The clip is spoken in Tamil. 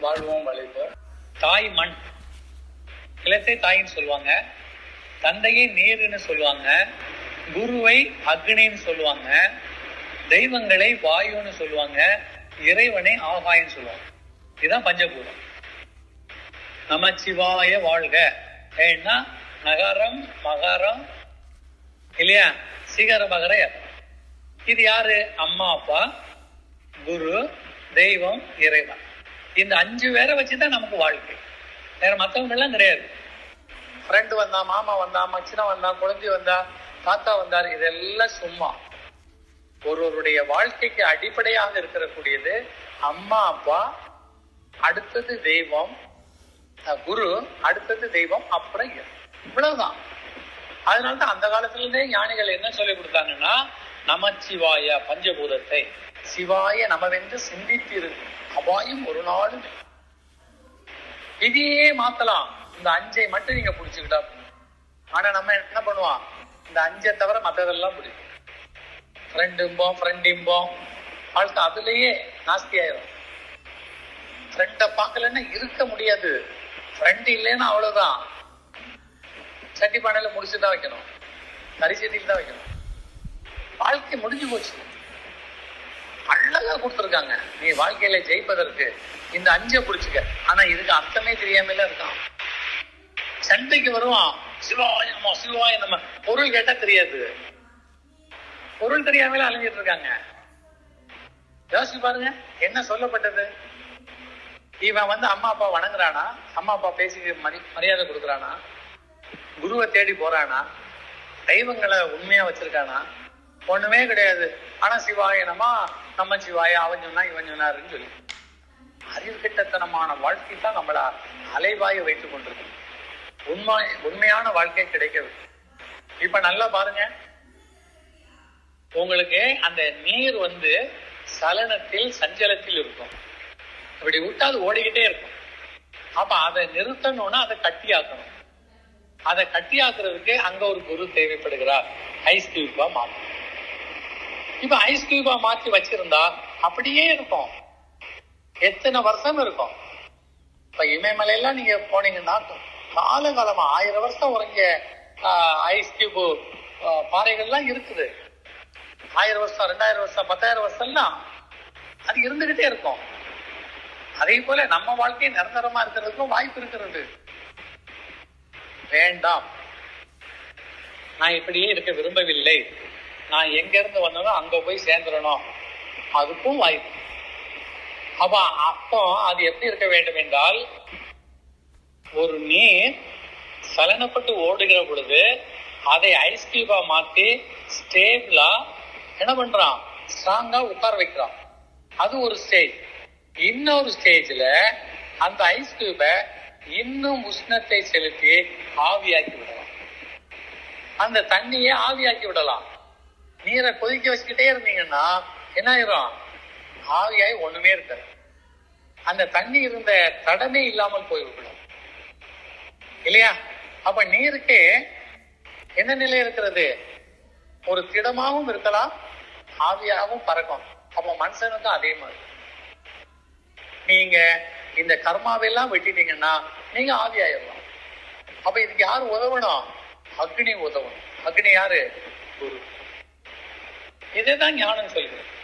வாழ்வோம் வளைப்போம் தாய் மண். நிலத்தை தாயின்னு சொல்லுவாங்க. தந்தையை நேருன்னு சொல்லுவாங்க. குருவை அக்னின்னு சொல்லுவாங்க. தெய்வங்களை வாயுன்னு சொல்லுவாங்க. இறைவனை ஆகாயன்னு சொல்லுவாங்க. இதுதான் பஞ்சபூதம். நமச்சிவாய வாழ்க. ஏன்னா நகரம் மகரம் இல்லையா? சிகர மகர இது யாரு? அம்மா அப்பா குரு தெய்வம் இறைவன். இந்த அஞ்சு பேரை வச்சுதான் நமக்கு வாழ்க்கை. வேற மத்தவங்க எல்லாம் கிடையாது. ஃப்ரெண்டு வந்தா மாமா வந்தா மச்சினா வந்தா குழந்தை வந்தா தாத்தா வந்தார் இதெல்லாம் சும்மா. ஒருவருடைய வாழ்க்கைக்கு அடிப்படையாக இருக்கக்கூடியது அம்மா அப்பா அடுத்தது தெய்வம் அஹ் குரு அடுத்தது தெய்வம் அப்புறம் இவ்வளவுதான் இவ்வளவுதான். அதனாலதான் அந்த காலத்துல இருந்தே ஞானிகள் என்ன சொல்லி கொடுத்தாங்கன்னா நமச்சிவாய பஞ்சபூதத்தை. சிவாய நமவென்று சிந்தித்திரு அபாயம் ஒரு நாளும் விதியே மாத்தலாம். இந்த அஞ்சை மட்டும் நீங்க புடிச்சுக்கிட்டா ஆனா நம்ம என்ன பண்ணுவோம்? இந்த அஞ்சை தவிர மத்ததெல்லாம் பிடிக்கும். ஃப்ரெண்டும்போம் ஃப்ரெண்டிம்போம் வாழ்க்கை அதுலயே நாஸ்தி ஆயிரும். ஃப்ரெண்ட பார்க்கலன்னா இருக்க முடியாது. ஃப்ரெண்ட் இல்லைன்னா அவ்வளவுதான். சட்டி பானையில முடிச்சு தான் வைக்கணும். கறி சட்டியில் தான் வைக்கணும். வாழ்க்கை முடிஞ்சு போச்சு. அழகா கொடுத்துருக்காங்க. நீ வாழ்க்கையில ஜெயிப்பதற்கு இந்த அஞ்சை புடிச்சுக்க. ஆனா இதுக்கு அர்த்தமே தெரியாமல இருக்கான். சண்டைக்கு வருவான். சிவாய நம்ம சிவாய நம்ம பொருள் கேட்டா தெரியாது. பொருள் தெரியாமல அழிஞ்சிட்டு இருக்காங்க. யோசிச்சு பாருங்க என்ன சொல்லப்பட்டது? இவன் வந்து அம்மா அப்பா வணங்குறானா? அம்மா அப்பா பேசி மரி மரியாதை கொடுக்குறானா? குருவை தேடி போறானா? தெய்வங்களை உண்மையா வச்சிருக்கானா? ஒண்ணுமே கிடையாது. ஆனா சிவாயனமா நம்ம சிவாய அவன் சொன்னா இவன் சொன்னாருன்னு சொல்லி. அறிவு கிட்டத்தனமான வாழ்க்கை தான் நம்மள அலைவாய வைத்துக் கொண்டிருக்கு உண்மை உண்மையான வாழ்க்கை கிடைக்கவில்லை. இப்ப நல்லா பாருங்க. உங்களுக்கு அந்த நீர் வந்து சலனத்தில் சஞ்சலத்தில் இருக்கும். அப்படி விட்டா அது ஓடிக்கிட்டே இருக்கும். அப்ப அதை நிறுத்தணும்னா அதை கட்டியாக்கணும். அதை கட்டியாக்குறதுக்கு அங்க ஒரு குரு தேவைப்படுகிறார். ஐஸ் கியூபா இப்ப ஐஸ் கியூபா மாத்தி வச்சிருந்தா அப்படியே இருக்கும். எத்தனை வருஷம் இருக்கும்? இப்ப இமயமலையெல்லாம் நீங்க போனீங்கன்னா காலகாலமா ஆயிரம் வருஷம் உறங்க ஐஸ் கியூப் பாறைகள்லாம் இருக்குது. ஆயிரம் வருஷம் ரெண்டாயிரம் வருஷம் பத்தாயிரம் வருஷம்லாம் அது இருந்துகிட்டே இருக்கும். அதே போல நம்ம வாழ்க்கை நிரந்தரமா இருக்கிறதுக்கும் வாய்ப்பு இருக்கிறது. வேண்டாம். நான் இப்படியே இருக்க விரும்பவில்லை. நான் எங்க இருந்து வந்தனோ அங்க போய் சேர்ந்துடணும் அதுக்கும் வாய்ப்பு அப்ப அப்போ அது எப்படி இருக்க வேண்டும் என்றால் ஒரு நீர் சலனப்பட்டு ஓடுகிற பொழுது அதை ஐஸ் கியூபா மாத்தி ஸ்டேபிளா என்ன பண்றான்? ஸ்ட்ராங்கா உட்கார வைக்கிறான். அது ஒரு ஸ்டேஜ் இன்னொரு ஸ்டேஜ்ல அந்த ஐஸ் கியூபை இன்னும் உஷ்ணத்தை செலுத்தி ஆவியாக்கி விடலாம். அந்த தண்ணியை ஆவியாக்கி விடலாம். நீரை கொதிக்க வச்சுக்கிட்டே இருந்தீங்கன்னா என்ன ஆயிரும்? ஆவியாய் ஒண்ணுமே இருக்காது. அந்த தண்ணி இருந்த தடமே இல்லாமல் போய்விடும். இல்லையா? அப்ப நீருக்கு என்ன நிலை இருக்கிறது? ஒரு திடமாகவும் இருக்கலாம் ஆவியாகவும் பறக்கும். அப்ப மனுஷனுக்கும் அதே மாதிரி. நீங்க இந்த கர்மாவெல்லாம் வெட்டிட்டீங்கன்னா நீங்க ஆவியாயிடலாம் அப்ப இதுக்கு யாரு உதவணும்? அக்னி உதவணும். அக்னி யாரு? குரு. இதுதான் ஞானம் சொல்கிறது.